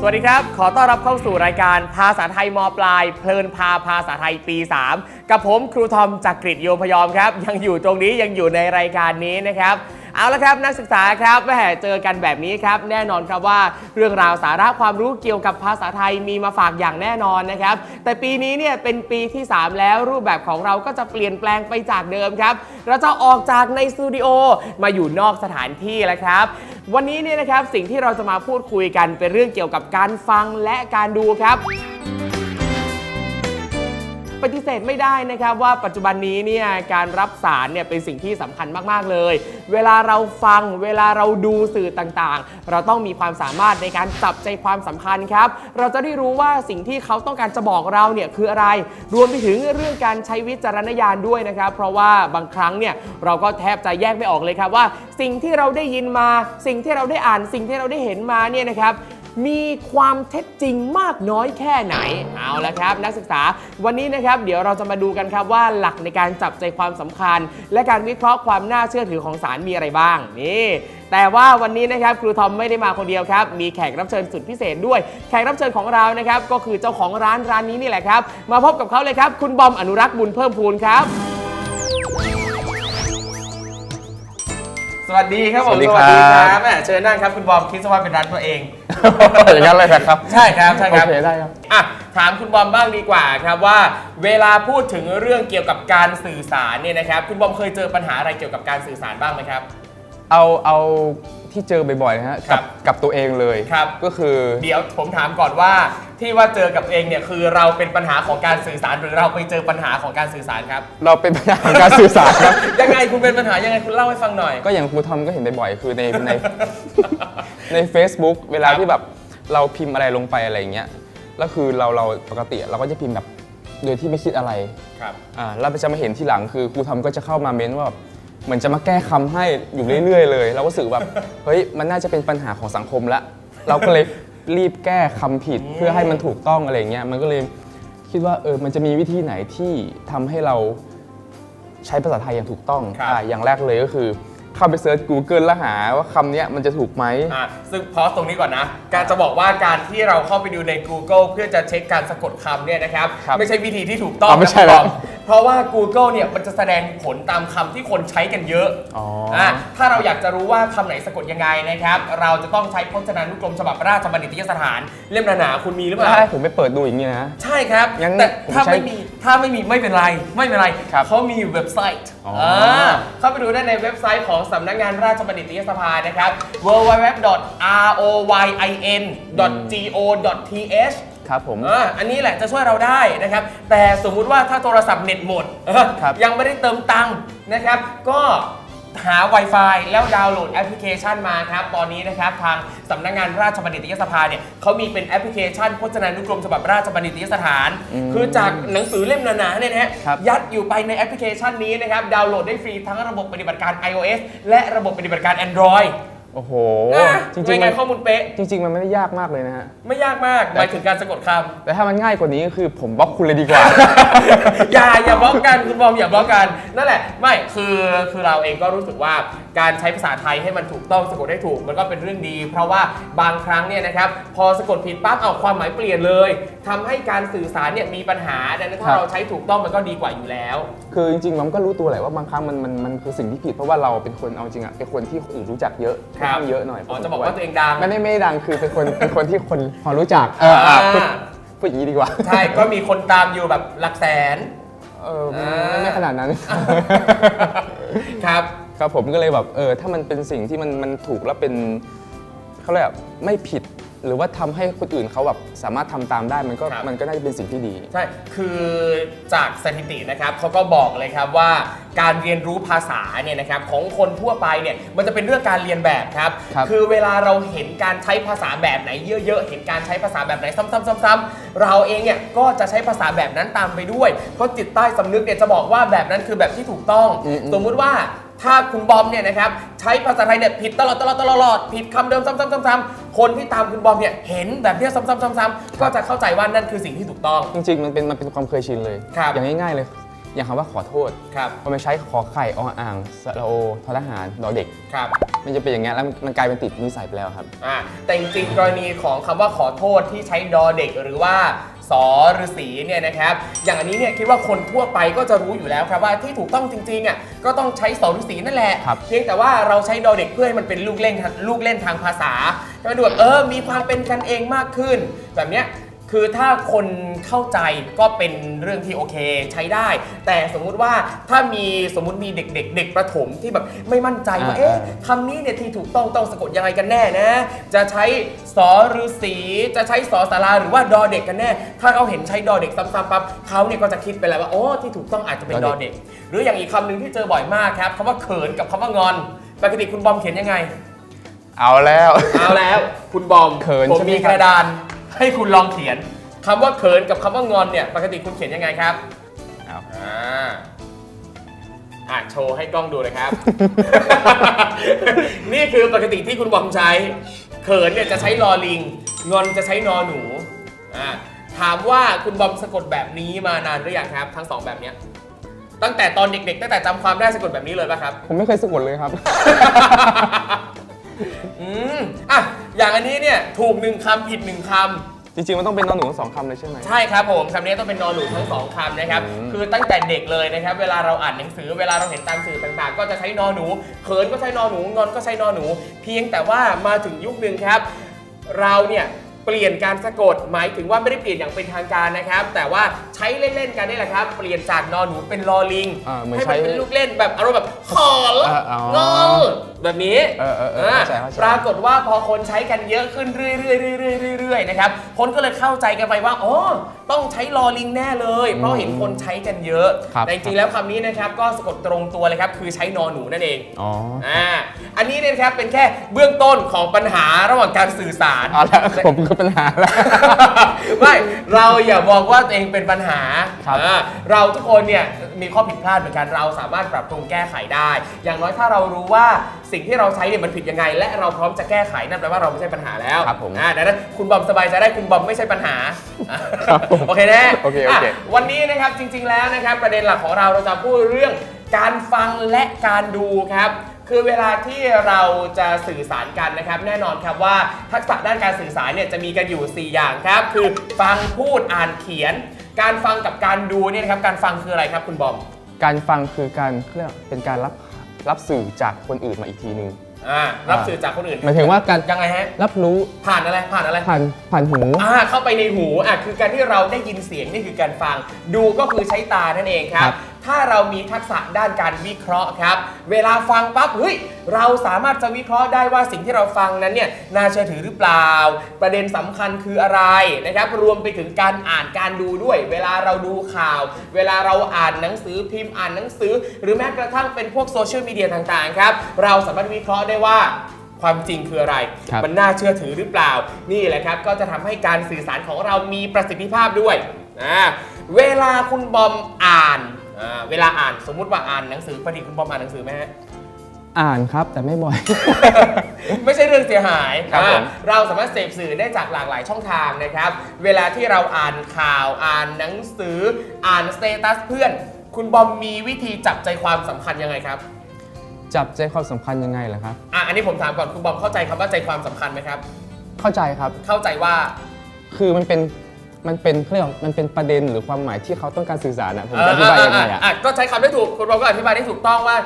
สวัสดีครับ ขอต้อนรับเข้าสู่รายการภาษาไทยมปลาย เพลินพาภาษาไทยปี 3 กับผมครูทอมจากกรีฑโยมพยอมครับ ยังอยู่ตรงนี้ยังอยู่ในรายการนี้นะครับ เอาละครับนักศึกษาครับแหมเจอกันแบบนี้ครับ แน่นอนครับว่าเรื่องราวสาระความรู้เกี่ยวกับภาษาไทยมีมาฝากอย่างแน่นอนนะครับ แต่ปีนี้เนี่ยเป็นปีที่ 3 แล้วรูปแบบของเราก็จะเปลี่ยนแปลงไปจากเดิมครับ เราจะออกจากในสตูดิโอมาอยู่นอกสถานที่แล้วครับ วันนี้เนี่ยนะครับสิ่งที่เราจะมาพูดคุยกันเป็นเรื่องเกี่ยวกับการฟังและการดูครับ ปฏิเสธไม่ได้นะครับว่าปัจจุบันนี้เนี่ยการรับสารเนี่ยเป็นสิ่งที่สำคัญมาก ๆ เลย เวลาเราฟังเวลาเราดูสื่อต่างๆ เราต้องมีความสามารถในการจับใจความสำคัญครับ เราจะได้รู้ว่าสิ่งที่เขาต้องการจะบอกเราเนี่ยคืออะไร รวมไปถึงเรื่องการใช้วิจารณญาณด้วยนะครับ เพราะว่าบางครั้งเนี่ยเราก็แทบจะแยกไม่ออกเลยครับว่า สิ่งที่เราได้ยินมา สิ่งที่เราได้อ่าน สิ่งที่เราได้เห็นมาเนี่ยนะครับ มีความเท็จจริงมากน้อยแค่ไหน เอาละครับ นักศึกษาวันนี้นะครับ เดี๋ยวเราจะมาดูกันครับว่าหลักในการจับใจความสำคัญ และการวิเคราะห์ความน่าเชื่อถือของสารมีอะไรบ้างนี่แต่ว่าวันนี้นะครับครูทอมไม่ได้มาคนเดียวครับ มีแขกรับเชิญสุดพิเศษด้วย แขกรับเชิญของเรานะครับก็คือเจ้าของร้านร้านนี้นี่แหละครับ มาพบกับเขาเลยครับ คุณบอมอนุรักษ์บุญเพิ่มพูนครับ สวัสดีครับผมสวัสดีครับแหมเชิญนั่งครับคุณบอมคิดซะว่าเป็นร้านตัวเอง อย่างนั้นเลยนะครับใช่ครับใช่ครับ โอเคได้ครับ อะถามคุณบอมบ้างดีกว่าครับว่า เวลาพูดถึงเรื่องเกี่ยวกับการสื่อสารเนี่ยนะครับ คุณบอมเคยเจอปัญหาอะไรเกี่ยวกับการสื่อสารบ้างไหมครับ เอาเอา ที่เจอบ่อยๆนะฮะครักับกับตัวเองเลยครับ ก็คือ เดี๋ยวผมถามก่อนว่าที่ว่าเจอกับเองเนี่ยคือเราเป็นปัญหาของการสื่อสารหรือเราไปเจอปัญหาของการสื่อสารครับ เราเป็นปัญหาของการสื่อสารครับ ยังไงคุณเป็นปัญหายังไงคุณเล่าให้ฟังหน่อย ก็อย่างครูทอมก็เห็นบ่อยๆคือในใน ใน Facebook เวลาครับที่แบบเราพิมพ์อะไรลงไปอะไรอย่างเงี้ยแล้วคือเราเราปกติเราก็จะพิมพ์แบบโดยที่ไม่คิดอะไรครับ อ่าแล้วจะมาเห็นทีหลังคือครูทอมก็จะเข้ามาเม้นว่าแบบ เหมือนจะมาแก้คำให้อยู่เรื่อยๆ เลย เราก็รู้สึกแบบ เฮ้ยมันน่าจะเป็นปัญหาของสังคมละเราก็เลยรีบแก้คำผิดเพื่อให้มันถูกต้องอะไรอย่างเงี้ยมันก็เลยคิดว่าเออมันจะมีวิธีไหนที่ทำให้เราใช้ภาษาไทยอย่างถูกต้องครับ อ่าอย่างแรกเลยก็คือ เข้าไปเซิร์ช Google แล้วหาว่าคำเนี้ยมันจะถูกไหม อะซึ่งพอสตรงนี้ก่อนนะ การจะบอกว่าการที่เราเข้าไปดูใน Google เพื่อจะเช็คการสะกดคำเนี่ยนะครับ ครับไม่ใช่วิธีที่ถูกต้องอ๋อไม่ใช่นะแล้วคุณบอมเพราะว่า Google เนี่ยมันจะแสดงผลตามคำที่คนใช้กันเยอะอ๋ออะถ้าเราอยากจะรู้ว่าคำไหนสะกดยังไงนะครับ เราจะต้องใช้พจนานุกรมฉบับราชบัณฑิตยสถาน เล่มหนาๆคุณมีหรือเปล่า ถ้าให้ผมไปเปิดดูอย่างนี้นะ ใช่ครับงั้นแต่ผมถ้าใช้ไม่มี ถ้าไม่มีไม่เป็นไรไม่เป็นไรครับเขามีเว็บไซต์อ๋ออ่าเข้าไปดูได้ในเว็บไซต์ของสำนักงานราชบัณฑิตยสภานะครับ www.royin.go.th ครับผม อ่าอันนี้แหละจะช่วยเราได้นะครับ แต่สมมุติว่าถ้าโทรศัพท์เน็ตหมดเออครับยังไม่ได้เติมตังค์นะครับ ก็ หา Wi-Fi แล้วดาวน์โหลดแอปพลิเคชันมาครับ ตอนนี้นะครับทางสำนักงานราชบัณฑิตยสภาเนี่ยเขามีเป็นแอปพลิเคชันพจนานุกรมฉบับราชบัณฑิตยสถานอืมคือจากหนังสือเล่มหนาๆเนี่ยนะฮะครับ ยัดอยู่ไปในแอปพลิเคชันนี้นะครับ ดาวน์โหลดได้ฟรีทั้งระบบปฏิบัติการ iOS และระบบปฏิบัติการ Android โอ้โห นะจริงเป็นๆไงมันข้อมูลเป๊ะ จริง ๆ มันไม่ได้ยากมากเลยนะฮะ ไม่ยากมากหมายถึงการสะกดคำแต่ถ้ามันง่ายกว่านี้ก็คือผมบล็อกคุณเลยดีกว่าอย่าอย่าบล็อกกันคุณบอมอย่าบล็อกกันนั่นแหละ ไม่คือคือเราเองก็รู้สึกว่าการใช้ภาษาไทยให้มันถูกต้องสะกดได้ถูกมันก็เป็นเรื่องดี เพราะว่าบางครั้งเนี่ยนะครับพอสะกดผิดปั๊บเอาความหมายเปลี่ยนเลยทำให้การสื่อสารเนี่ยมีปัญหาดังนั้นคถ้ารับ เราใช้ถูกต้องมันก็ดีกว่าอยู่แล้ว คือจริงๆมันก็รู้ตัวแหละว่าบางครั้งมันมันมันคือสิ่งที่ผิดเพราะว่าเราเป็นคนเอาจริงอะเป็นคนที่คนอื่นรู้จักเยอะครับค่อนข้างเยอะหน่อยอ๋อจะบอกว่าตัวเองดัง ไม่ได้ไม่ได้ดังคือเป็นคนเป็นคนที่คนพอรู้จักอ่าคือพูดอย่างนี้ดีกว่าใช่ ก็มีคนตามอยู่แบบหลักแสน เอออ่าไม่ไม่ขนาดนั้น ครับ ครับผมก็เลยแบบเออถ้ามันเป็นสิ่งที่มันมันถูกแล้วเป็นเขาเรียกว่าไม่ผิด หรือว่าทำให้คนอื่นเขาแบบสามารถทำตามได้มันก็ครับมันก็น่าจะเป็นสิ่งที่ดี ใช่ คือจากสถิตินะครับเขาก็บอกเลยครับว่าการเรียนรู้ภาษาเนี่ยนะครับของคนทั่วไปเนี่ยมันจะเป็นเรื่องการเรียนแบบครับครับอเวลาเราเห็นการใช้ภาษาแบบไหนเยอะๆ เห็นการใช้ภาษาแบบไหนซ้ำๆๆๆ เราเองเนี่ยก็จะใช้ภาษาแบบนั้นตามไปด้วย เพราะจิตใต้สำนึกเนี่ยจะบอกว่าแบบนั้นคือแบบที่ถูกต้องอืมๆสมมุติว่า ถ้าคุณบอมเนี่ยนะครับใช้ภาษาไทยเนี่ยผิดตลอดตลอดตลอดตลอดผิดคำเดิมซ้ำๆๆๆคนที่ตามคุณบอมเนี่ยเห็นแบบเนี้ยซ้ำๆๆๆก็จะเข้าใจว่านั่นคือสิ่งที่ถูกต้อง จริงๆ มันเป็นมันเป็นความเคยชินเลย ครับ อย่างง่ายๆเลย อย่างคำว่าขอโทษครับพอไปใช้ขอไข่ออ่างสระโอทอทหารดอเด็ก ครับ มันจะเป็นอย่างเงี้ยแล้วมันกลายเป็นติดนิสัยไปแล้วครับ อ่าแต่จริงๆกรณีของคำว่าขอโทษที่ใช้ดอเด็กหรือว่า สอฤษีเนี่ยนะครับ อย่างอันนี้เนี่ยคิดว่าคนทั่วไปก็จะรู้อยู่แล้วครับว่าที่ถูกต้องจริงๆอะก็ต้องใช้สอฤษีนั่นแหละ ครับ เพียงแต่ว่าเราใช้ดอเด็กเพื่อให้มันเป็นลูกเล่นทางลูกเล่นทางภาษาให้มันดูแบบเออมีความเป็นกันเองมากขึ้น แบบเนี้ย คือถ้าคนเข้าใจก็เป็นเรื่องที่โอเคใช้ได้ แต่สมมุติว่าถ้ามีสมมุติมีเด็กๆเด็กประถมที่แบบไม่มั่นใจว่าอ่าเอ๊ะอ่า คำนี้เนี่ยที่ถูกต้องต้องสะกดยังไงกันแน่นะ จะใช้สอฤษีจะใช้สอสาราหรือว่าดอเด็กกันแน่ ถ้าเขาเห็นใช้ดอเด็กซ้ำๆปั๊บเขาเนี่ยก็จะคิดไปแล้วว่าโอ้ที่ถูกต้องอาจจะเป็นดอเด็ก หรืออย่างอีกคำหนึ่งที่เจอบ่อยมากครับคำว่าเขินกับคำว่างอนปกติคุณบอมเขียนยังไง เอาแล้ว เอาแล้ว คุณบอมเขินผมใช่ไหมมีครับกระดาน ให้คุณลองเขียนคำว่าเขินกับคำว่างอนเนี่ย ปกติคุณเขียนยังไงครับเอา อ่าอ่านโชว์ให้กล้องดูนะครับ นี่คือปกติที่คุณบอมใช้ เขินเนี่ยจะใช้ลอลิง งอนจะใช้นอหนูอ่าถามว่าคุณบอมสะกดแบบนี้มานานหรือยังครับ ทั้งสองแบบเนี้ยตั้งแต่ตอนเด็กๆ ตั้งแต่จำความได้สะกดแบบนี้เลยป่ะครับ ผมไม่เคยสะกดเลยครับ อืมอะอย่างอันนี้เนี่ยถูกหนึ่งคำผิดหนึ่งคำจริงๆ มันต้องเป็นนอนหนูทั้งสองคำเลยใช่ไหม ใช่ครับผมคำนี้ต้องเป็นนอนหนูทั้งสองคำนะครับอืม คือตั้งแต่เด็กเลยนะครับ เวลาเราอ่านหนังสือเวลาเราเห็นตามสื่อต่างๆ ก็จะใช้นอนหนูเขินก็ใช้นอนหนูงอนก็ใช้นอนหนู เพียงแต่ว่ามาถึงยุคหนึ่งครับ เราเนี่ยเปลี่ยนการสะกดหมายถึงว่าไม่ได้เปลี่ยนอย่างเป็นทางการนะครับ แต่ว่าใช้เล่นๆกันนี่แหละครับ เปลี่ยนจากนอนหนูเป็นลอลิงอ่าเหมือนให้มันใช้เป็นลูกเล่นแบบอารมณ์แบบขอลเอออ๋องอแบบนี้เออเออเออเข้าใจเข้าใจ ปรากฏว่าพอคนใช้กันเยอะขึ้นเรื่อยๆเรื่อยๆเรื่อยๆนะครับ คนก็เลยเข้าใจกันไปว่าอ๋อต้องใช้ลอลิงแน่เลย เพราะเห็นคนใช้กันเยอะครับ แต่จริงๆแล้วคำนี้นะครับก็สะกดตรงตัวเลยครับคือใช้นอหนูนั่นเอง อ๋ออ่า อันนี้เนี่ยนะครับเป็นแค่เบื้องต้นของปัญหาระหว่างการสื่อสาร เอาแล้วผมก็ปัญหาแล้ว ไม่เราอย่ามองว่าตัวเองเป็นปัญหาครับอ่าเราทุกคนเนี่ยมีข้อผิดพลาดเหมือนกันเราสามารถปรับปรุงแก้ไขได้ อย่างน้อยถ้าเรารู้ว่าสิ่งที่เราใช้เนี่ยมันผิดยังไง และเราพร้อมจะแก้ไขนั่นแปลว่าเราไม่ใช่ปัญหาแล้วครับผมอ่าดังนั้นคุณบอมสบายใจได้คุณบอมไม่ใช่ปัญหาครับผมโอเคนะโอเคโอเคะวันนี้นะครับจริง ๆแล้วนะครับประเด็นหลักของเราเราจะพูดเรื่องการฟังและการดูครับ คือเวลาที่เราจะสื่อสารกันนะครับ แน่นอนครับว่าทักษะด้านการสื่อสารเนี่ยจะมีกันอยู่ 4 อย่างครับ คือฟังพูดอ่านเขียน การฟังกับการดูเนี่ยนะครับการฟังคืออะไรครับคุณบอม การฟังคือการเขาเรียกว่าเป็นการรับ รับสื่อจากคนอื่นมาอีกทีหนึ่งอ่ารับสื่อจากคนอื่นหมายถึงว่าการยังไงฮะ รับรู้ผ่านอะไร ผ่านอะไร ผ่านผ่านหู อ่า เข้าไปในหู อะ คือการที่เราได้ยินเสียงนี่คือการฟัง ดูก็คือใช้ตานั่นเองครับครับ ถ้าเรามีทักษะด้านการวิเคราะห์ครับ เวลาฟังปั๊บเฮ้ยเราสามารถจะวิเคราะห์ได้ว่าสิ่งที่เราฟังนั้นเนี่ยน่าเชื่อถือหรือเปล่า ประเด็นสำคัญคืออะไรนะครับ รวมไปถึงการอ่านการดูด้วย เวลาเราดูข่าว เวลาเราอ่านหนังสือพิมพ์อ่านหนังสือ หรือแม้กระทั่งเป็นพวกโซเชียลมีเดียต่างๆครับเราสามารถวิเคราะห์ได้ว่าความจริงคืออะไรครับมันน่าเชื่อถือหรือเปล่า นี่แหละครับ ก็จะทำให้การสื่อสารของเรามีประสิทธิภาพด้วยอ่าเวลาคุณบอมอ่าน อ่าเวลาอ่านสมมุติว่าอ่านหนังสือปกติคุณบอมอ่านหนังสือไหมฮะ อ่านครับแต่ไม่บ่อย ไม่ใช่เรื่องเสียหายครับผม อ่าเราสามารถเสพสื่อได้จากหลากหลายช่องทางนะครับ เวลาที่เราอ่านข่าวอ่านหนังสือ อ่านสเตตัสเพื่อน คุณบอมมีวิธีจับใจความสำคัญยังไงครับจับใจความสำคัญยังไงเหรอครับ อะอันนี้ผมถามก่อนคุณบอมเข้าใจคำว่าใจความสำคัญไหมครับ เข้าใจครับ เข้าใจว่า คือมันเป็น มันเป็นเขาเรียกว่ามันเป็นประเด็นหรือความหมายที่เขาต้องการสื่อสารนะผมจะอธิบายยังไงอะอะก็ใช้คำได้ถูกคุณบอมก็อธิบายได้ถูกต้องว่า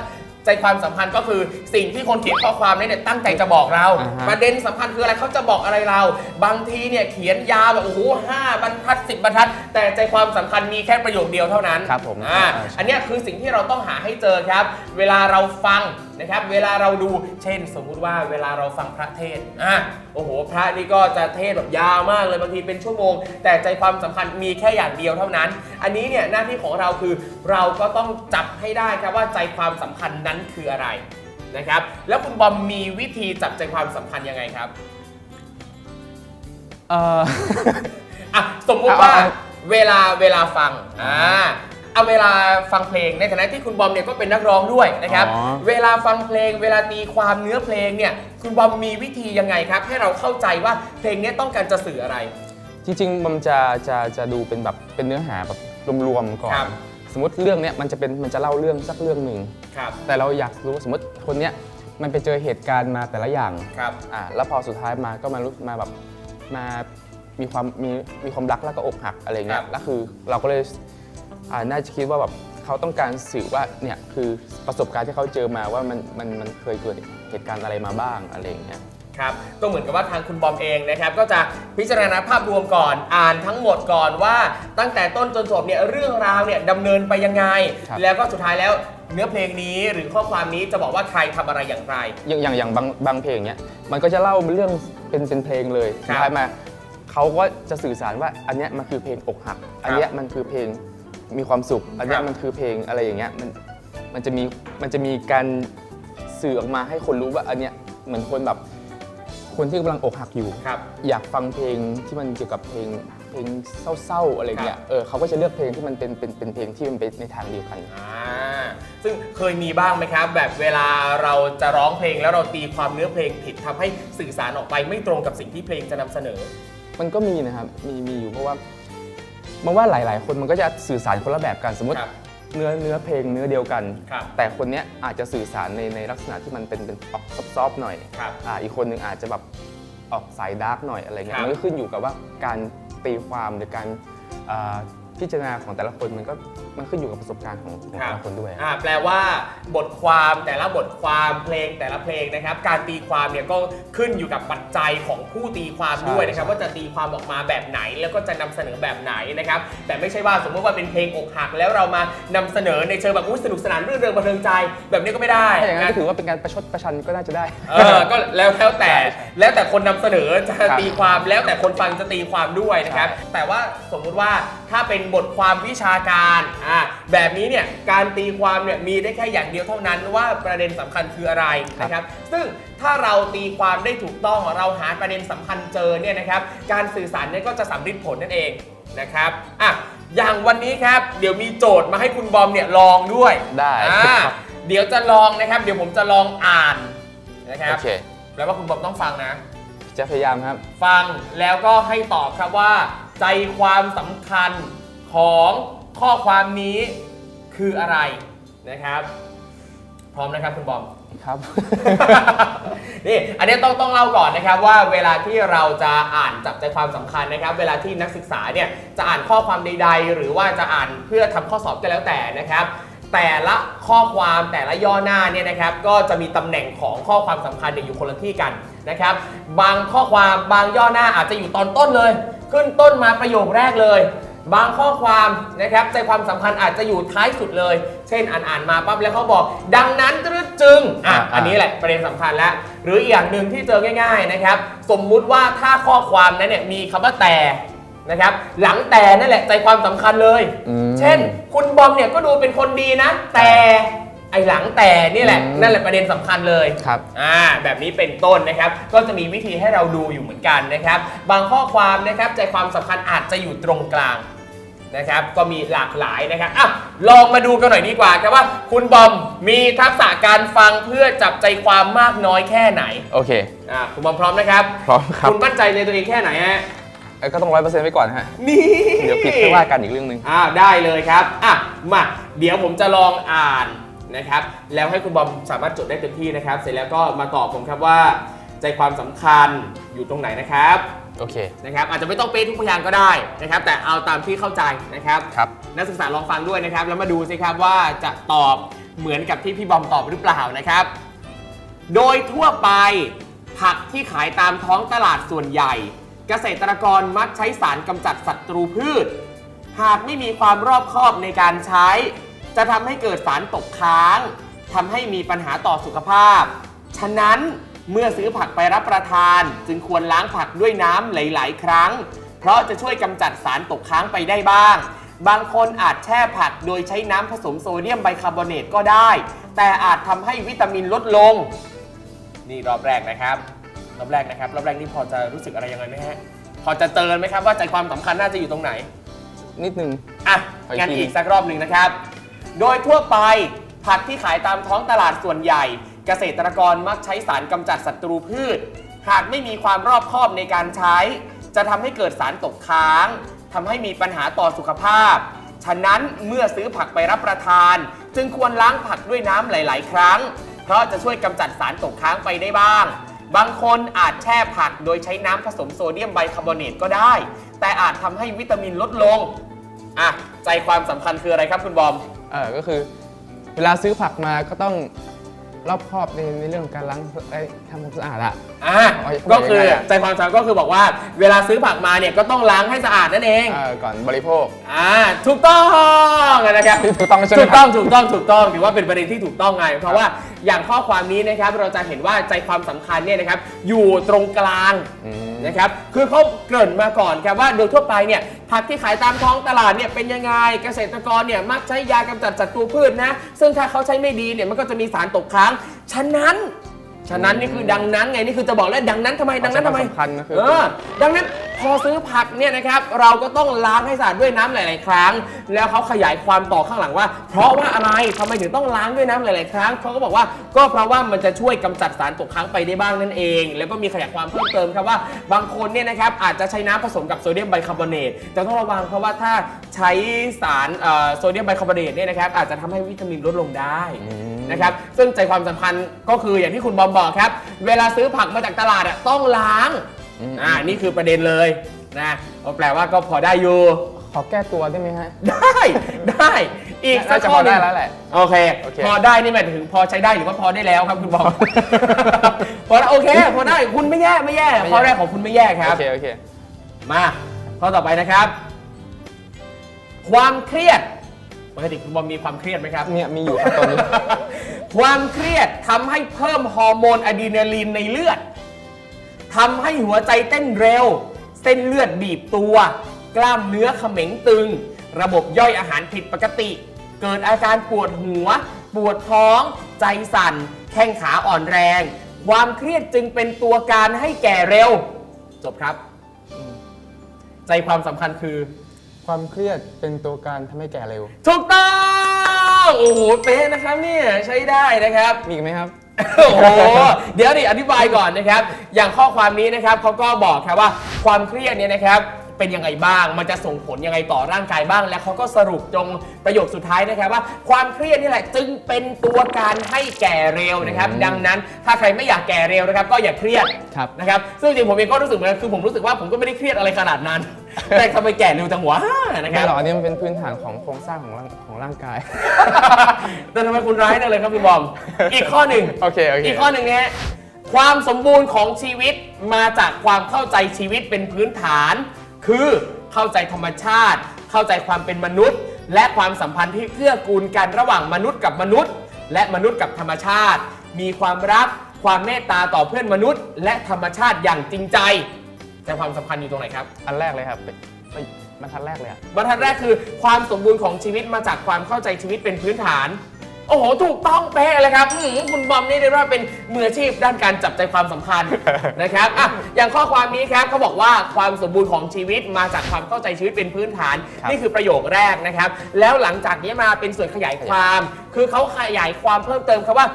ใจความสำคัญก็คือสิ่งที่คนเขียนข้อความเนี่ยตั้งใจจะบอกเรา อ่าฮะ ประเด็นสำคัญคืออะไรเขาจะบอกอะไรเรา บางทีเนี่ยเขียนยาวแบบโอ้โหห้าบรรทัดสิบบรรทัด แต่ใจความสำคัญมีแค่ประโยคเดียวเท่านั้น ครับผมอ่าใช่ใช่ อันเนี้ยคือสิ่งที่เราต้องหาให้เจอครับ เวลาเราฟังนะครับ เวลาเราดู เช่น สมมุติว่าเวลาเราฟังพระเทศน์อะโอ้โห พระนี่ก็จะเทศน์แบบยาวมากเลยบางทีเป็นชั่วโมง แต่ใจความสำคัญมีแค่อย่างเดียวเท่านั้น อันนี้เนี่ยหน้าที่ของเราคือเราก็ต้องจับให้ได้ครับว่าใจความสำคัญนั้นคืออะไรนะครับ แล้วคุณบอมมีวิธีจับใจความสำคัญยังไงครับเอ่ออะสมมุติว่าเอาเอา เวลาเวลาฟังอ่าเอาเวลาฟังเพลงในฐานะที่คุณบอมเนี่ยก็เป็นนักร้องด้วยนะครับ อ๋อ เวลาฟังเพลง เวลาตีความเนื้อเพลงเนี่ยคุณบอมมีวิธียังไงครับ ให้เราเข้าใจว่าเพลงเนี้ยต้องการจะสื่ออะไร จริงๆ มันจะจะจะดูเป็นแบบเป็นเนื้อหาแบบรวมๆก่อครันบ สมมติเรื่องเนี้ยมันจะเป็นมันจะเล่าเรื่องสักเรื่องหนึ่ง ครับ แต่เราอยากรู้ว่าสมมติคนเนี้ยมันไปเจอเหตุการณ์มาแต่ละอย่างครับ อ่าแล้วพอสุดท้ายมาก็มารู้มาแบบมามีความมีมีความรักแล้วก็อกหักอะไรครัเงี้บยแล้วคือเราก็เลยอ่าน่าจะคิดว่าแบบเขาต้องการสื่อว่าเนี่ยคือประสบการณ์ที่เขาเจอมาว่ามันมันมันเคยเกิดเหตุการณ์อะไรมาบ้างอะไรอย่างเงี้ย ครับก็เหมือนกับว่าทางคุณบอมเองนะครับ ก็จะพิจารณาภาพรวมก่อนอ่านทั้งหมดก่อนว่าตั้งแต่ต้นจนจบเนี่ยเรื่องราวเนี่ยดำเนินไปยังไง ครับ แล้วก็สุดท้ายแล้วเนื้อเพลงนี้หรือข้อความนี้จะบอกว่าใครทำอะไรอย่างไร อย่างอย่างอย่างบางบางเพลงเนี้ยมันก็จะเล่าเรื่องเป็นเป็นเพลงเลยครับสุดท้ายมาเขาก็จะสื่อสารว่าอันเนี้ยมันคือเพลงอกหัก อันเนี้ยมันคือเพลงมีความสุข อันเนี้คยรับ มันคือเพลงอะไรอย่างเงี้ยมันมันจะมีมันจะมีการสื่อออกมาให้คนรู้ว่าอันเนี้ยเหมือนคนแบบ คนที่กำลังอกหักอยู่ ครับ อยากฟังเพลงที่มันเกี่ยวกับเพลงเพลงเศร้าๆอะไรเงี้ยเออเขาก็จะเลือกเพลงที่มันเป็นเป็นเป็นเพลงที่มันเป็นในทางเดียวกัน อ่าซึ่งเคยมีบ้างไหมครับ แบบเวลาเราจะร้องเพลงแล้วเราตีความเนื้อเพลงผิดทำให้สื่อสารออกไปไม่ตรงกับสิ่งที่เพลงจะนำเสนอ มันก็มีนะครับ มีมีอยู่เพราะว่ามันว่าหลาย ๆ คนมันก็จะสื่อสารคนละแบบกัน สมมติ ครับ เนื้อเนื้อเพลงเนื้อเดียวกัน ครับแต่คนเนี้ยอาจจะสื่อสารในในลักษณะที่มันเป็นเป็นออกซอฟต์ๆหน่อยครับอ่าอีกคนหนึ่งอาจจะแบบออกสายดาร์กหน่อยอะไรเงี้ครัยบ มันก็ขึ้นอยู่กับว่าการตีความหรือการอ่า พิจารณาของแต่ละคนมันก็มันขึ้นอยู่กับประสบการณ์ของของแต่ละคนด้วย อ่าแปลว่าบทความแต่ละบทความเพลงแต่ละเพลงนะครับ การตีความเนี่ยก็ขึ้นอยู่กับปัจจัยของผู้ตีความใช่ด้วยนะครับ ว่าจะตีความออกมาแบบไหนแล้วก็จะนำเสนอแบบไหนนะครับ แต่ไม่ใช่ว่าสมมติว่าเป็นเพลงอกหัก แล้วเรามานำเสนอในเชิงแบบอุ๊ยสนุกสนานรื่นเริงบันเทิงใจ แบบนี้ก็ไม่ได้ถ้าอย่างนั้นนะก็ถือว่าเป็นการประชดประชันก็น่าจะได้ เออก็แล้วแล้วแต่ แล้วแต่คนนำเสนอจะครับตีความแล้วแต่คนฟังจะตีความด้วยนะครับใช่แต่ว่าสมมุติว่าถ้าเป็นบทความวิชาการอ่าแบบนี้เนี่ยการตีความเนี่ยมีได้แค่อย่างเดียวเท่านั้นว่าประเด็นสำคัญคืออะไรนะครับ ซึ่งถ้าเราตีความได้ถูกต้องเราหาประเด็นสำคัญเจอเนี่ยนะครับ การสื่อสารเนี่ยก็จะสำเร็จผลนั่นเองนะครับอะอย่างวันนี้ครับ เดี๋ยวมีโจทย์มาให้คุณบอมเนี่ยลองด้วยได้อ่าครับเดี๋ยวจะลองนะครับ เดี๋ยวผมจะลองอ่านนะครับโอเค แปลว่าคุณบอมต้องฟังนะ จะพยายามครับ ฟังแล้วก็ให้ตอบครับว่า ใจความสำคัญ ของข้อความนี้คืออะไรนะครับ พร้อมนะครับคุณบอม ครับ นี่อันนี้ต้องต้องเล่าก่อนนะครับว่าเวลาที่เราจะอ่านจับใจความสำคัญนะครับ เวลาที่นักศึกษาเนี่ยจะอ่านข้อความใด ๆ หรือว่าจะอ่านเพื่อทำข้อสอบก็แล้วแต่นะครับ แต่ละข้อความแต่ละย่อหน้าเนี่ยนะครับ ก็จะมีตำแหน่งของข้อความสำคัญเนี่ยอยู่คนละที่กันนะครับ บางข้อความบางย่อหน้าอาจจะอยู่ตอนต้นเลย ขึ้นต้นมาประโยคแรกเลย บางข้อความนะครับใจความสำคัญอาจจะอยู่ท้ายสุดเลย เช่นอ่านอ่านๆมาปั๊บแล้วเขาบอก ดังนั้นตรึดจึงอะอ่าอันนี้แหละประเด็นสำคัญแล้ว หรืออีกอย่างหนึ่งที่เจอง่าย ๆนะครับ สมมุติว่าถ้าข้อความนั้นเนี่ยมีคำว่าแต่นะครับ หลังแต่นั่นแหละใจความสำคัญเลย อืม เช่น คุณบอมเนี่ยก็ดูเป็นคนดีนะ แต่ไอหลังแต่นี่แหละอืมนั่นแหละประเด็นสำคัญเลย ครับ อ่าแบบนี้เป็นต้นนะครับ ก็จะมีวิธีให้เราดูอยู่เหมือนกันนะครับ บางข้อความนะครับใจความสำคัญอาจจะอยู่ตรงกลาง นะครับก็มีหลากหลายนะครับอะลองมาดูกันหน่อยดีกว่าครับว่า คุณบอมมีทักษะการฟังเพื่อจับใจความมากน้อยแค่ไหนโอเค อ่าคุณบอมพร้อมนะครับพร้อมครับคุณมั่นใจในตัวเองแค่ไหนฮะเอ้ยก็ต้องร้อยเปอร์เซ็นต์ไว้ก่อนฮะ นี่ เดี๋ยวผิดไม่ว่ากันอีกเรื่องหนึ่ง อ่าได้เลยครับอะมาเดี๋ยวผมจะลองอ่านนะครับ แล้วให้คุณบอมสามารถจดได้เต็มที่นะครับ เสร็จแล้วก็มาตอบผมครับว่า ใจความสำคัญอยู่ตรงไหนนะครับ โอเค นะครับอาจจะไม่ต้องเป๊ะทุกพยางค์ก็ได้นะครับ แต่เอาตามที่เข้าใจนะครับ ครับ นักศึกษาลองฟังด้วยนะครับ แล้วมาดูสิครับว่าจะตอบเหมือนกับที่พี่บอมตอบหรือเปล่านะครับ โดยทั่วไปผักที่ขายตามท้องตลาดส่วนใหญ่ เกษตรกรมักใช้สารกำจัดศัตรูพืช หากไม่มีความรอบคอบในการใช้ จะทำให้เกิดสารตกค้างทำให้มีปัญหาต่อสุขภาพ ฉะนั้น เมื่อซื้อผักไปรับประทาน จึงควรล้างผักด้วยน้ำหลาย ๆ ครั้ง เพราะจะช่วยกำจัดสารตกค้างไปได้บ้าง บางคนอาจแช่ผักโดยใช้น้ำผสมโซเดียมไบคาร์บอเนตก็ได้ แต่อาจทำให้วิตามินลดลง นี่รอบแรกนะครับ รอบแรกนะครับ รอบแรกนี่พอจะรู้สึกอะไรยังไงไหมฮะ พอจะเตือนไหมครับว่าใจความสำคัญน่าจะอยู่ตรงไหน นิดนึง อะขออีกงั้นที อีกสักรอบหนึ่งนะครับ โดยทั่วไปผักที่ขายตามท้องตลาดส่วนใหญ่ เกษตรกรมักใช้สารกำจัดศัตรูพืช หากไม่มีความรอบคอบในการใช้ จะทำให้เกิดสารตกค้างทำให้มีปัญหาต่อสุขภาพ ฉะนั้นเมื่อซื้อผักไปรับประทาน จึงควรล้างผักด้วยน้ำหลาย ๆ ครั้ง เพราะจะช่วยกำจัดสารตกค้างไปได้บ้าง บางคนอาจแช่ผักโดยใช้น้ำผสมโซเดียมไบคาร์บอเนตก็ได้ แต่อาจทำให้วิตามินลดลงอะใจความสำคัญคืออะไรครับคุณบอม เออก็คือเวลาซื้อผักมาก็ต้อง รอบคอบในในเรื่องของการล้างเอ้ยทำความสะอาดอะ อะเอาอีกก็คือยังไงอะใจความสำคัญก็คือบอกว่า เวลาซื้อผักมาเนี่ยก็ต้องล้างให้สะอาดนั่นเองเออก่อนบริโภค อ่าถูกต้องนะครับ ถูกต้องใช่ไหมถูกต้องถูกต้องถูกต้องถือว่าเป็นประเด็นที่ถูกต้องไง เพราะว่า อย่างข้อความนี้นะครับเราจะเห็นว่าใจความสำคัญเนี่ยนะครับอยู่ตรงกลางอืม นะครับคือเขาเกริ่นมาก่อนครับว่าโดยทั่วไปเนี่ยผักที่ขายตามท้องตลาดเนี่ยเป็นยังไงเกษตรกรเนี่ยมักใช้ยากำจัดศัตรูพืชนะ ซึ่งถ้าเขาใช้ไม่ดีเนี่ยมันก็จะมีสารตกค้าง ฉะนั้น ฉะนั้นนี่คือดังนั้นไงนี่คือจะบอกแล้วดังนั้นทำไมดังนั้นทำไม สำคัญนะคือ เออดังนั้นพอซื้อผักเนี่ยนะครับเราก็ต้องล้างให้สะอาดด้วยน้ำหลาย ๆ ครั้ง แล้วเขาขยายความต่อข้างหลังว่า เพราะว่าอะไรทำไมถึงต้องล้างด้วยน้ำหลาย ๆ ครั้งเขาก็บอกว่าก็เพราะว่ามันจะช่วยกำจัดสารตกค้างไปได้บ้างนั่นเอง แล้วก็มีขยายความเพิ่มเติมครับว่า บางคนเนี่ยนะครับอาจจะใช้น้ำผสมกับโซเดียมไบคาร์บอเนตแต่ต้องระวังเพราะว่าถ้าใช้สารเอ่อโซเดียมไบคาร์บอเนตเนี่ยนะครับอาจจะทำให้วิตามินลดลงได้ นะครับซึ่งใจความสำคัญก็คืออย่างที่คุณบอมบอกครับ เวลาซื้อผักมาจากตลาดอะต้องล้าง อืมอ่านี่คือประเด็นเลยนะก็แปลว่าก็พอได้อยู่ ขอแก้ตัวได้ไหมฮะ ได้ได้ อีกสัน่ากจะข้อพอหนึ่ได้งแล้วแหละโอเคโอเค พอได้นี่หมายถึงพอใช้ได้หรือว่าพอได้แล้วครับคุณบอมพอแล้วโอเค พอได้คุณไม่แย่ไม่แย่ไม่แย่ข้อแรกของคุณไม่แย่ครัโอบเคโอเคมาข้อต่อไปนะครับ ความเครียดปกติคุณบอมมีความเครียดไหมครับเนี่ยมีอยู่ครับตอนนี้ ความเครียดทำให้เพิ่มฮอร์โมนอะดรีนาลีนในเลือด ทำให้หัวใจเต้นเร็ว เส้นเลือดบีบตัว กล้ามเนื้อเขม็งตึง ระบบย่อยอาหารผิดปกติ เกิดอาการปวดหัว ปวดท้อง ใจสั่น แข้งขาอ่อนแรง ความเครียดจึงเป็นตัวการให้แก่เร็ว จบครับใจความสำคัญคือ ความเครียดเป็นตัวการทำให้แก่เร็ว ถูกต้อง โอ้โห เป๊ะนะครับเนี่ย ใช้ได้นะครับ มีอีกไหมครับ โอ้โหเดี๋ยวดิอธิบายก่อนนะครับ อย่างข้อความนี้นะครับเขาก็บอกครับว่าความเครียดเนี่ยนะครับเป็นยังไงบ้าง มันจะส่งผลยังไงต่อร่างกายบ้าง แล้วเขาก็สรุปตรงประโยคสุดท้ายนะครับว่าความเครียดนี่แหละจึงเป็นตัวการให้แก่เร็วนะครับอืมดังนั้นถ้าใครไม่อยากแก่เร็วนะครับ ก็อย่าเครียดครับนะครับ ซึ่งจริงๆผมเองก็รู้สึกเหมือนกันคือผมรู้สึกว่าผมก็ไม่ได้เครียดอะไรขนาดนั้น แต่ทำไมแก่เร็วจังวะนะคไม่รับ หรอกอันนี้มันเป็นพื้นฐานของโครงสร้างของร่างของร่างกาย แต่ทำไมคุณร้ายจังเลยครับพี่บอม อีกข้อหนึ่ง โอเคโอเค อีกข้อหนึ่งเนี่ยความสมบูรณ์ของชีวิตมาจากความเข้าใจชีวิตเป็นพื้นฐาน คือเข้าใจธรรมชาติ เข้าใจความเป็นมนุษย์ และความสัมพันธ์ที่เกื้อกูลกันระหว่างมนุษย์กับมนุษย์ และมนุษย์กับธรรมชาติ มีความรัก ความเมตตาต่อเพื่อนมนุษย์ และธรรมชาติอย่างจริงใจ แต่ความสำคัญอยู่ตรงไหนครับ อันแรกเลยครับไปไปบรรทัดแรกเลยอะบรรทัดแรกคือความสมบูรณ์ของชีวิตมาจากความเข้าใจชีวิตเป็นพื้นฐาน โอ้โห ถูกต้องเป๊ะเลยครับอื้อหือคุณบอมนี่เรียกว่าเป็นมืออาชีพด้านการจับใจความสำคัญ นะครับอะอย่างข้อความนี้ครับเขาบอกว่าความสมบูรณ์ของชีวิตมาจากความเข้าใจชีวิตเป็นพื้นฐาน ครับ นี่คือประโยคแรกนะครับ แล้วหลังจากนี้มาเป็นส่วนขยายความ คือเขาขยายความเพิ่มเติมครับว่า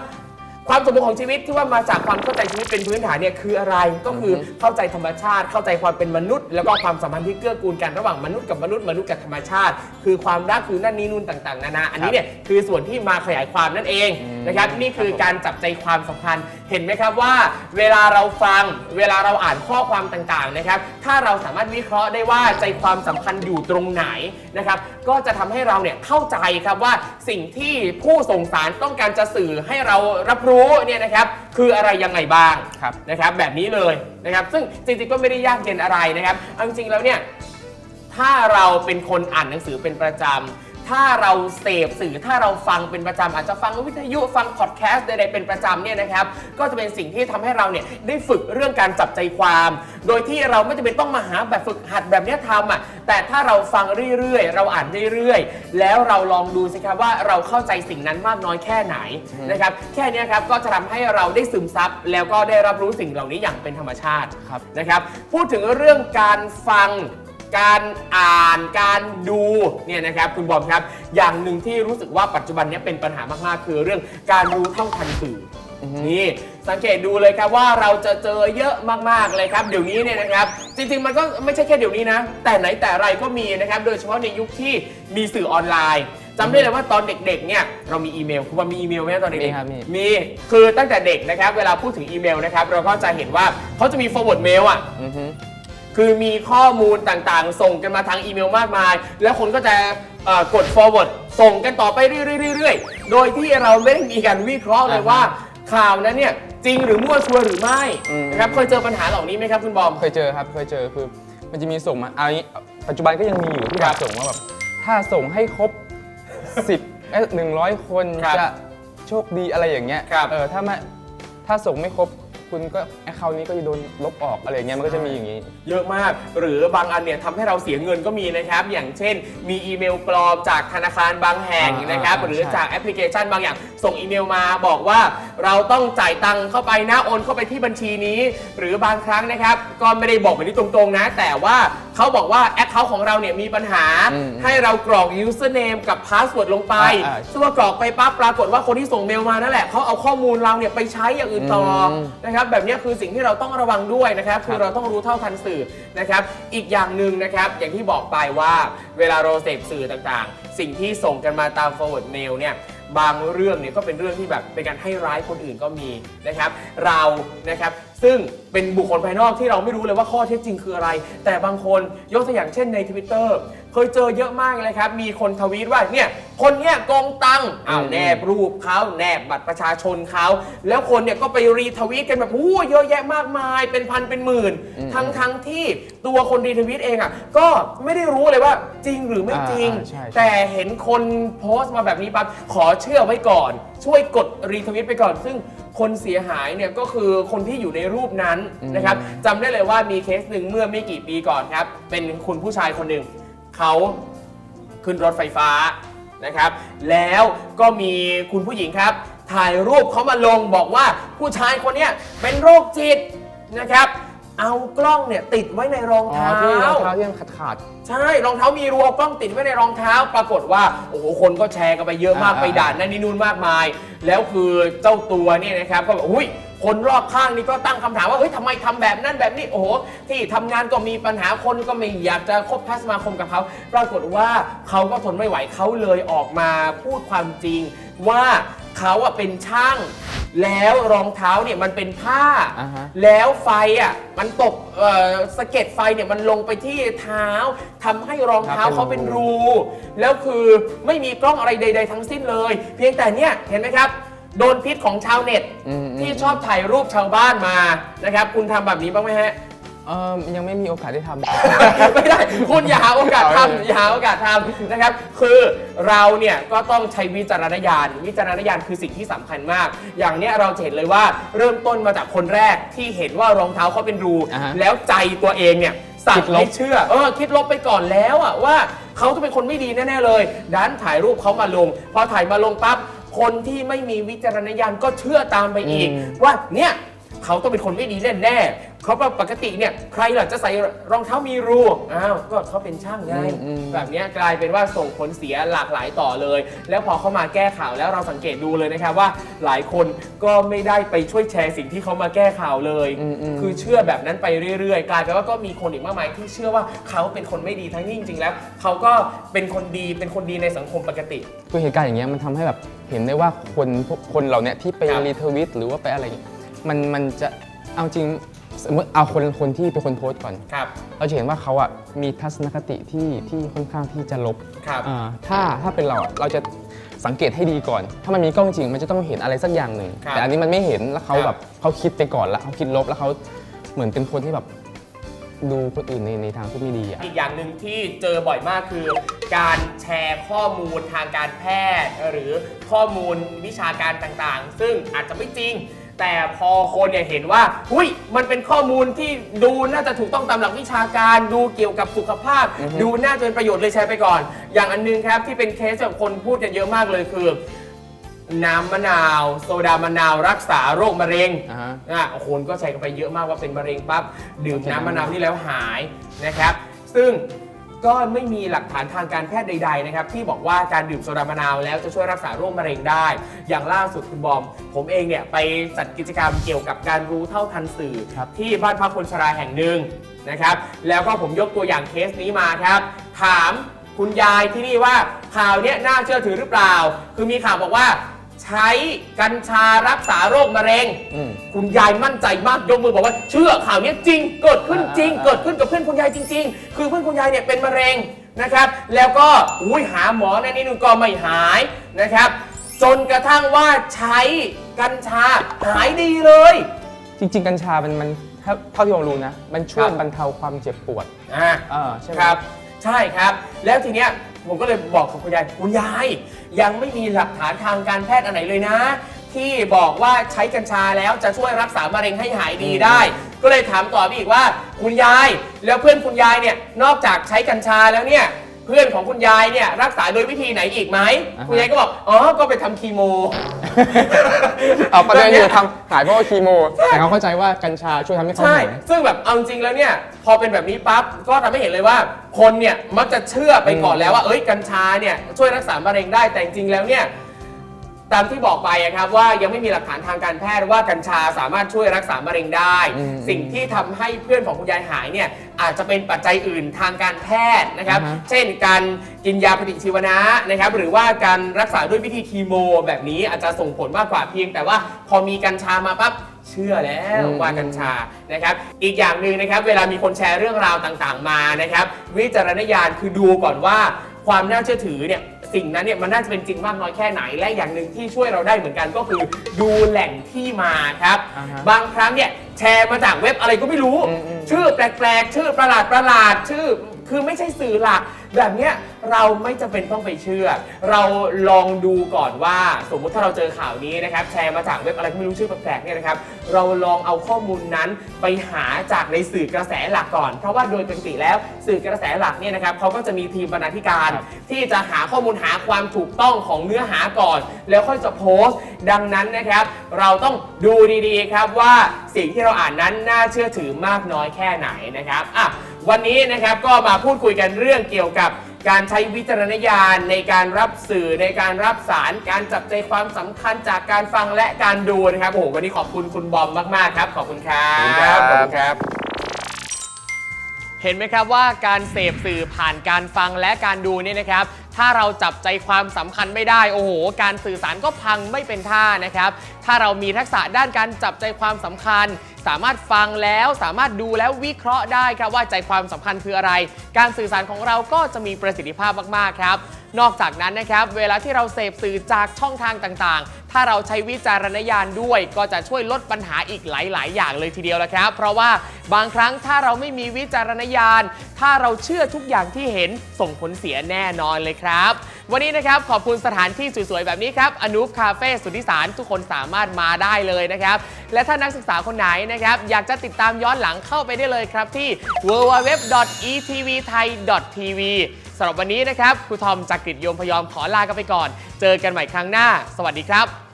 ความสมบูรณ์ของชีวิตที่ว่ามาจากความเข้าใจชีวิตเป็นพื้นฐานเนี่ยคืออะไรก็คือเข้าใจธรรมชาติ เข้าใจความเป็นมนุษย์ แล้วก็ความสัมพันธ์ที่เกื้อกูลกันระหว่างมนุษย์กับมนุษย์มนุษย์กับธรรมชาติ คือความรักคือนั่นนี่นู่นต่างๆนานาอันนี้เนี่ยคือส่วนที่มาขยายความนั่นเองนะครับนี่คือการจับใจความสำคัญเห็นไหมครับว่า เวลาเราฟังเวลาเราอ่านข้อความต่างๆนะครับถ้าเราสามารถวิเคราะห์ได้ว่าใจความสำคัญอยู่ตรงไหนนะครับก็จะทำให้เราเนี่ยเข้าใจครับว่าสิ่งที่ผู้ส่งสารต้องการจะสื่อให้เรารับรู้เนี่ยนะครับคืออะไรยังไงบ้างครับนะครับแบบนี้เลยนะครับซึ่งจริงๆก็ไม่ได้ยากเย็นอะไรนะครับเอาจริงๆแล้วเนี่ยถ้าเราเป็นคนอ่านหนังสือเป็นประจำ ถ้าเราเสพสื่อถ้าเราฟังเป็นประจำอาจจะฟังวิทยุฟังพอดแคสต์ใดๆเป็นประจำเนี่ยนะครับ ก็จะเป็นสิ่งที่ทำให้เราเนี่ยได้ฝึกเรื่องการจับใจความ โดยที่เราไม่จำเป็นต้องมาหาแบบฝึกหัดแบบเนี้ยทำอะแต่ถ้าเราฟังเรื่อยๆ เราอ่านเรื่อยๆ แล้วเราลองดูสิครับว่าเราเข้าใจสิ่งนั้นมากน้อยแค่ไหนนะครับแค่เนี้ยครับก็จะทำให้เราได้ซึมซับแล้วก็ได้รับรู้สิ่งเหล่านี้อย่างเป็นธรรมชาติครับนะครับ พูดถึงเรื่องการฟัง การอ่านการดูเนี่ยนะครับคุณบอมครับ อย่างหนึ่งที่รู้สึกว่าปัจจุบันเนี้เป็นปัญหามากๆ คือเรื่องการรู้เท่าทันสื่ออนี่สังเกตดูเลยครับว่าเราจะเจอเยอะมากๆเลยครับ เดี๋ยวนี้เนี่ยนะครับ จริงๆมันก็ไม่ใช่แค่เดี๋ยวนี้นะ แต่ไหนแต่ไรก็มีนะครับ โดยเฉพาะในยุคที่มีสื่อออนไลน์จำได้เลยว่าตอนเด็กๆ เนี่ยเรามีอีเมลคุณบอมมีอีเมลไหมตอนเด็กๆมีครับมี มีคือตั้งแต่เด็กนะครับ เวลาพูดถึงอีเมลนะครับ เราก็จะเห็นว่าเขาจะมี forward mail อะ อือฮึ คือมีข้อมูลต่างๆ ส่งกันมาทางอีเมลมากมาย แล้วคนก็จะเอ่อกด forward ส่งกันต่อไปเรื่อยๆๆโดยที่เราไม่ได้มีการวิเคราะห์เลยอ่าฮะ ว่าข่าวนั้นเนี่ยจริงหรือมั่วชัวร์หรือไม่อืมนะครับเคยเจอปัญหาเหล่านี้ไหมครับคุณบอม เคยเจอครับ เคยเจอคือมันจะมีส่งมาเอางี้ปัจจุบันก็ยังมีอยู่ที่คแบรับบส่งว่าแบบถ้าส่งให้ครบ 10เอ๊ะหนึ่งร้อยคนครับจะโชคดีอะไรอย่างเงี้ยครับ เออถ้าไม่ถ้าส่งไม่ครบ คุณก็แอคเคาท์นี้ก็จะโดนลบออกอะไรอย่างเงี้ยมันก็จะมีอย่างงี้ เยอะมาก หรือบางอันเนี่ยทำให้เราเสียเงินก็มีนะครับ อย่างเช่น มีอีเมลปลอมจากธนาคารบางแห่งอ่านนะครับอ่าหรือใช่ จากแอปพลิเคชันบางอย่าง ส่งอีเมลมาบอกว่าเราต้องจ่ายตังค์เข้าไปนะโอนเข้าไปที่บัญชีนี้ หรือบางครั้งนะครับ ก็ไม่ได้บอกแบบนี้ตรงๆนะ แต่ว่าเขาบอกว่าแอคเคาท์ของเราเนี่ยมีปัญหา อืมให้เรากรอก username กับ password ลงไปอ่าอ่า ซึ่งว่ากรอกไปปั๊บปรากฏว่าคนที่ส่งเมลมานั่นแหละเขาเอาข้อมูลเราเนี่ยไปใช้อย่างอื่นต่ออมนะครับแบบเนี้ยคือสิ่งที่เราต้องระวังด้วยนะครับคือครับเราต้องรู้เท่าทันสื่อนะครับอีกอย่างหนึ่งนะครับอย่างที่บอกไปว่าเวลาเราเสพสื่อต่างๆ สิ่งที่ส่งกันมาตาม forward mail เนี่ยบางเรื่องเนี่ยก็เป็นเรื่องที่แบบเป็นการให้ร้ายคนอื่นก็มีนะครับเรานะครับซึ่งเป็นบุคคลภายนอกที่เราไม่รู้เลยว่าข้อเท็จจริงคืออะไร แต่บางคนยกตัวอย่างเช่นใน Twitter เคยเจอเยอะมากเลยครับ มีคนทวีตว่าเนี่ยคนเนี้ยโกงตังค์อ้าวอืมแนบรูปเขาแนบบัตรประชาชนเขาแล้วคนเนี่ยก็ไปรีทวีตกันแบบโอ้เยอะแยะมากมาย เป็นพันเป็นหมื่น ทั้งทั้งที่ตัวคนรีทวีตเองอะก็ไม่ได้รู้เลยว่าจริงหรือไม่จริงอ่าอ่าใช่ใช่ แต่เห็นคนโพสต์มาแบบนี้ปั๊บขอเชื่อไว้ก่อน ช่วยกดรีทวิตไปก่อน ซึ่งคนเสียหายเนี่ยก็คือคนที่อยู่ในรูปนั้นนะครับจำได้เลยว่ามีเคสหนึ่งเมื่อไม่กี่ปีก่อนครับ เป็นคุณผู้ชายคนหนึ่ง เขาขึ้นรถไฟฟ้านะครับ แล้วก็มีคุณผู้หญิงครับ ถ่ายรูปเขามาลงบอกว่าผู้ชายคนเนี้ยเป็นโรคจิตนะครับ เอากล้องเนี่ยติดไว้ในรองอ๋อเท้า ที่รองเท้าที่มันขาดขาด ใช่รองเท้ามีรูเอากล้องติดไว้ในรองเท้า ปรากฏว่าโอ้โหคนก็แชร์กันไปเยอะมากอ่าไปด่านนั่นนี่นู่นมากมาย แล้วคือเจ้าตัวเนี่ยนะครับก็แบบอุ้ย คนรอบข้างนี่ก็ตั้งคำถามว่าเฮ้ยทำไมทำแบบนั้นแบบนี้โอ้โหที่ทำงานก็มีปัญหาคนก็ไม่อยากจะคบค้าสมาคมกับเขาปรากฏว่าเขาก็ทนไม่ไหวเขาเลยออกมาพูดความจริง ว่าเขาอะเป็นช่าง แล้วรองเท้าเนี่ยมันเป็นผ้า อ่าฮะ แล้วไฟอะมันตกเอ่อสะเก็ดไฟเนี่ยมันลงไปที่เท้าทำให้รองเท้าครับเขาเป็นรู แล้วคือไม่มีกล้องอะไรใด ๆ ทั้งสิ้นเลย เพียงแต่เนี่ยเห็นไหมครับ โดนพิษของชาวเน็ต อืมอืม ที่ชอบถ่ายรูปชาวบ้านมานะครับ คุณทำแบบนี้บ้างไหมฮะ เออยังไม่มีโอกาสได้ทำไม่ได้ คุณอย่าหาโอกาสเอาเลย ทำอย่าหาโอกาสทำนะครับ คือเราเนี่ยก็ต้องใช้วิจารณญาณ วิจารณญาณคือสิ่งที่สำคัญมาก อย่างเนี้ยเราจะเห็นเลยว่าเริ่มต้นมาจากคนแรกที่เห็นว่ารองเท้าเขาเป็นรู อ่าฮะแล้วใจตัวเองเนี่ยสั่คิงดลบ ให้เชื่อ เออคิดลบไปก่อนแล้วอะว่าเขาจะเป็นคนไม่ดีแน่ๆเลยดันถ่ายรูปเขามาลง พอถ่ายมาลงปั๊บ คนที่ไม่มีวิจารณญาณก็เชื่อตามไปอีก ว่าเนี่ย เขาต้องเป็นคนไม่ดีแน่ๆเขาว่าปกติเนี่ยใครล่ะจะใส่รองเท้ามีรูอ้าวก็เขาเป็นช่างไงอืมอืม แบบเนี้ยกลายเป็นว่าส่งผลเสียหลากหลายต่อเลย แล้วพอเขามาแก้ข่าวแล้วเราสังเกตดูเลยนะครับว่าหลายคนก็ไม่ได้ไปช่วยแชร์สิ่งที่เขามาแก้ข่าวเลยอืมอืมคือเชื่อแบบนั้นไปเรื่อยๆ กลายเป็นว่าก็มีคนอีกมากมายที่เชื่อว่าเขาเป็นคนไม่ดีทั้งที่จริงๆแล้วเขาก็เป็นคนดีเป็นคนดีในสังคมปกติ คือเหตุการณ์อย่างเงี้ยมันทำให้แบบเห็นได้ว่าคนพวกคนเราเนี่ยที่ไปครับ รีทวิตหรือว่าไปอะไรอย่างเงี้ย มันมันจะเอาจริงสมมติเอาคนคนที่เป็นคนโพสต์ก่อน ครับ เราจะเห็นว่าเขาอะมีทัศนคติที่ที่ค่อนข้างที่จะลบครับ อ่าถ้าถ้าเป็นเราอะเราจะสังเกตให้ดีก่อน ถ้ามันมีกล้องจริงมันจะต้องเห็นอะไรสักอย่างหนึ่งครับแต่อันนี้มันไม่เห็นแล้วเขาครับ แบบเขาคิดไปก่อนแล้วเขาคิดลบแล้วเขาเหมือนเป็นคนที่แบบดูคนอื่นในในทางที่ไม่ดีอะอีกอย่างหนึ่งที่เจอบ่อยมากคือ การแชร์ข้อมูลทางการแพทย์ หรือข้อมูลวิชาการต่างๆ ซึ่งอาจจะไม่จริง แต่พอคนเนี่ยเห็นว่าหุยมันเป็นข้อมูลที่ดูน่าจะถูกต้องตามหลักวิชาการ ดูเกี่ยวกับสุขภาพอือฮึดูน่าจะเป็นประโยชน์เลยแชร์ไปก่อน อย่างอันนึงครับที่เป็นเคสแบบคนพูดกันเยอะมากเลยคือน้ำมะนาว โซดามะนาวรักษาโรคมะเร็งอ่าฮะ อะคนก็ใช้กันไปเยอะมากว่าเป็นมะเร็งปั๊บดื่มน้ำมะนาวนี่แล้วหายนะครับ ซึ่ง ก็ไม่มีหลักฐานทางการแพทย์ใด ๆ นะครับ ที่บอกว่าการดื่มโซดามะนาวแล้วจะช่วยรักษาโรคมะเร็งได้ อย่างล่าสุดคุณบอม ผมเองเนี่ยไปจัดกิจกรรมเกี่ยวกับการรู้เท่าทันสื่อครับที่บ้านพักคนชราแห่งหนึ่งนะครับ แล้วก็ผมยกตัวอย่างเคสนี้มาครับ ถามคุณยายที่นี่ว่าข่าวเนี้ยน่าเชื่อถือหรือเปล่า คือมีข่าวบอกว่า ใช้กัญชารักษาโรคมะเร็ง อืม คุณยายมั่นใจมากยกมือบอกว่าเชื่อข่าวนี้จริง เกิดขึ้นจริง อ่า เกิดขึ้นกับเพื่อนคุณยายจริง ๆ คือเพื่อนคุณยายเนี่ยเป็นมะเร็งนะครับ แล้วก็อุ้ยหาหมอนั่นนี่นู่นก็ไม่หายนะครับ จนกระทั่งว่าใช้กัญชาหายดีเลย จริง ๆ กัญชามันมันเท่าเท่าที่ผมรู้นะ มันช่วยครับ บรรเทาความเจ็บปวดอ่า อ่าใช่ไหม ครับ ใช่ครับ แล้วทีเนี้ยผมก็เลยบอกกับคุณยายคุณยาย ยังไม่มีหลักฐานทางการแพทย์อันไหนเลยนะ ที่บอกว่าใช้กัญชาแล้วจะช่วยรักษามะเร็งให้หายดีได้ ก็เลยถามต่อไปอีกว่า คุณยายแล้วเพื่อนคุณยายเนี่ยนอกจากใช้กัญชาแล้วเนี่ย เพื่อนของคุณยายเนี่ยรักษาโดยวิธีไหนอีกไหมอ่าฮะ คุณยายก็บอกอ๋อก็ไปทำคีโม เอาประเด็นแบบเนี้อยยู่ทำหายเพราะว่าคีโม แต่เขาเข้าใจว่ากัญชาช่วยทำให้เขาใช่ หาย ซึ่งแบบเอาจริงๆแล้วเนี่ย พอเป็นแบบนี้ปั๊บ ก็ทำให้เห็นเลยว่า คนเนี่ยมักจะเชื่อไปก่อนแล้วว่า เอ้ย กัญชาเนี่ยช่วยรักษามะเร็งได้ แต่จริงๆแล้วเนี่ย ตามที่บอกไปอะครับว่ายังไม่มีหลักฐานทางการแพทย์ว่ากัญชาสามารถช่วยรักษามะเร็งได้ อืมสิ่งที่ทำให้เพื่อนของคุณยายหายเนี่ยอาจจะเป็นปัจจัยอื่นทางการแพทย์นะครับ อ่าฮะ เช่นการกินยาปฏิชีวนะนะครับ หรือว่าการรักษาด้วยวิธีคีโม แบบนี้อาจจะส่งผลมากกว่าเพียง แต่ว่าพอมีกัญชามาปั๊บเชื่อแล้วอืม ว่ากัญชานะครับ อีกอย่างหนึ่งนะครับ เวลามีคนแชร์เรื่องราวต่างๆ มานะครับ วิจารณญาณคือดูก่อนว่าความน่าเชื่อถือเนี่ย สิ่งนั้นเนี่ยมันน่าจะเป็นจริงมากน้อยแค่ไหน และอย่างหนึ่งที่ช่วยเราได้เหมือนกันก็คือดูแหล่งที่มาครับ อ่าฮะบางครั้งเนี่ยแชร์มาจากเว็บอะไรก็ไม่รู้ อืมอืม ชื่อแปลกๆ ชื่อประหลาดประหลาดๆชื่อ คือไม่ใช่สื่อหลัก แบบเนี้ยเราไม่จำเป็นต้องไปเชื่อ เราลองดูก่อนว่า สมมุติถ้าเราเจอข่าวนี้นะครับ แชร์มาจากเว็บอะไรก็ไม่รู้ชื่อแปลกๆเนี่ยนะครับ เราลองเอาข้อมูลนั้นไปหาจากในสื่อกระแสหลักก่อน เพราะว่าโดยปกติแล้วสื่อกระแสหลักเนี่ยนะครับเขาก็จะมีทีมบรรณาธิการ ที่จะหาข้อมูลหาความถูกต้องของเนื้อหาก่อน แล้วค่อยจะโพสต์ ดังนั้นนะครับ เราต้องดูดีๆครับว่าสิ่งที่เราอ่านนั้นน่าเชื่อถือมากน้อยแค่ไหนนะครับอะ วันนี้นะครับก็มาพูดคุยกันเรื่องเกี่ยวกับการใช้วิจารณญาณในการรับสื่อในการรับสาร การจับใจความสำคัญจากการฟังและการดูนะครับโอ้โหวันนี้ขอบคุณคุณบอมมาก ๆ ครับ ขอบคุณครับ ขอบคุณครับขอบคุณครับเห็นไหมครับว่าการเสพสื่อผ่านการฟังและการดูเนี่ยนะครับ ถ้าเราจับใจความสำคัญไม่ได้ โอ้โห การสื่อสารก็พังไม่เป็นท่านะครับ ถ้าเรามีทักษะด้านการจับใจความสำคัญ สามารถฟังแล้วสามารถดูแล้ววิเคราะห์ได้ครับว่าใจความสำคัญคืออะไร การสื่อสารของเราก็จะมีประสิทธิภาพมากๆครับ นอกจากนั้นนะครับ เวลาที่เราเสพสื่อจากช่องทางต่างๆ ถ้าเราใช้วิจารณญาณด้วยก็จะช่วยลดปัญหาอีกหลาย ๆ อย่างเลยทีเดียวละครับ เพราะว่าบางครั้งถ้าเราไม่มีวิจารณญาณ ถ้าเราเชื่อทุกอย่างที่เห็นส่งผลเสียแน่นอนเลยครับ วันนี้นะครับขอบคุณสถานที่สวย ๆ แบบนี้ครับอนุคาเฟ่สุทธิสารทุกคนสามารถมาได้เลยนะครับ และถ้านักศึกษาคนไหนนะครับอยากจะติดตามย้อนหลังเข้าไปได้เลยครับที่ www.etvthai.tv สำหรับวันนี้นะครับครูทอมจากกริฑยมพยอมขอลากันไปก่อน เจอกันใหม่ครั้งหน้า สวัสดีครับ